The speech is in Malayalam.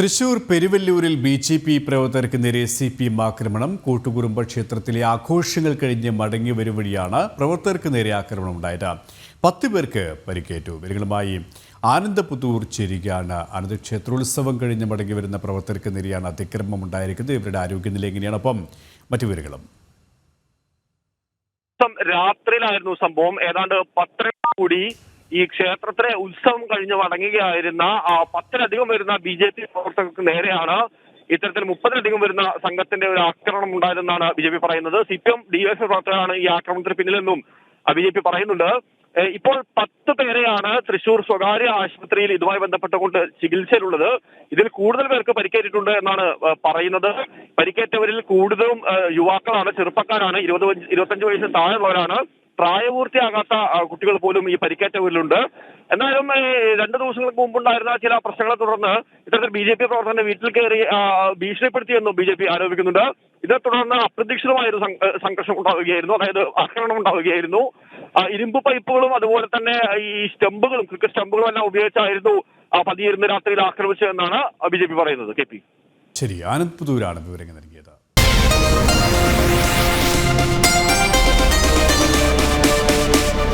തൃശൂർ പെരുവല്ലൂരിൽ ബി ജെ പി പ്രവർത്തകർക്ക് നേരെ സി പി എം ആക്രമണം. കൂട്ടുകുടുംബ ക്ഷേത്രത്തിലെ ആഘോഷങ്ങൾ കഴിഞ്ഞ് മടങ്ങി വരും വഴിയാണ് പ്രവർത്തകർക്ക് നേരെ ആക്രമണം ഉണ്ടായത്. പത്ത് പേർക്ക് പരിക്കേറ്റു. ഇവരുമായി ആനന്ദപുത്തൂർ ചേരുകയാണ്. ആനന്ദ ക്ഷേത്രോത്സവം കഴിഞ്ഞ് മടങ്ങി വരുന്ന പ്രവർത്തകർക്ക് നേരെയാണ് അതിക്രമം ഉണ്ടായിരിക്കുന്നത്. ഇവരുടെ ആരോഗ്യനില എങ്ങനെയാണ്? ഒപ്പം മറ്റു വിവരങ്ങളും. രാത്രിയിലായിരുന്നു സംഭവം. ഏതാണ്ട് പത്തര കൂടി ഈ ക്ഷേത്രത്തിലെ ഉത്സവം കഴിഞ്ഞ് മടങ്ങുകയായിരുന്ന പത്തിലധികം വരുന്ന ബി ജെ പി പ്രവർത്തകർക്ക് നേരെയാണ് ഇത്തരത്തിൽ മുപ്പതിലധികം വരുന്ന സംഘത്തിന്റെ ഒരു ആക്രമണം ഉണ്ടായതെന്നാണ് ബി ജെ പി പറയുന്നത്. C P M D S പ്രവർത്തകരാണ് ഈ ആക്രമണത്തിന് പിന്നിലെന്നും ബി ജെ പി പറയുന്നുണ്ട്. ഇപ്പോൾ പത്ത് പേരെയാണ് തൃശൂർ സ്വകാര്യ ആശുപത്രിയിൽ ഇതുമായി ബന്ധപ്പെട്ടുകൊണ്ട് ചികിത്സയിലുള്ളത്. ഇതിൽ കൂടുതൽ പേർക്ക് പരിക്കേറ്റിട്ടുണ്ട് എന്നാണ് പറയുന്നത്. പരിക്കേറ്റവരിൽ കൂടുതലും യുവാക്കളാണ് ചെറുപ്പക്കാരാണ്. ഇരുപത് ഇരുപത്തഞ്ച് വയസ്സിന് താഴെയുള്ളവരാണ്. പ്രായപൂർത്തിയാകാത്ത കുട്ടികൾ പോലും ഈ പരിക്കേറ്റവരിലുണ്ട്. എന്നാലും രണ്ടു ദിവസങ്ങൾക്ക് മുമ്പുണ്ടായിരുന്ന ചില പ്രശ്നങ്ങളെ തുടർന്ന് ഇത്തരത്തിൽ ബി ജെ പി പ്രവർത്തകന്റെ വീട്ടിൽ കയറി ഭീഷണിപ്പെടുത്തിയെന്നും ബി ജെ പി ആരോപിക്കുന്നുണ്ട്. ഇതേ തുടർന്ന് അപ്രതീക്ഷിതമായ ഒരു സംഘർഷം ഉണ്ടാവുകയായിരുന്നു. അതായത് ആക്രമണം ഉണ്ടാവുകയായിരുന്നു. ഇരുമ്പ് പൈപ്പുകളും അതുപോലെ തന്നെ ഈ സ്റ്റമ്പുകളും ക്രിക്കറ്റ് സ്റ്റമ്പുകളും എല്ലാം ഉപയോഗിച്ചായിരുന്നു പതിയിരുന്ന് രാത്രിയിൽ ആക്രമിച്ചതെന്നാണ് ബി ജെ പി പറയുന്നത്. K P. ശരി ആനന്ദ് പുതൂരാണ് വിവരങ്ങൾ നൽകിയത്.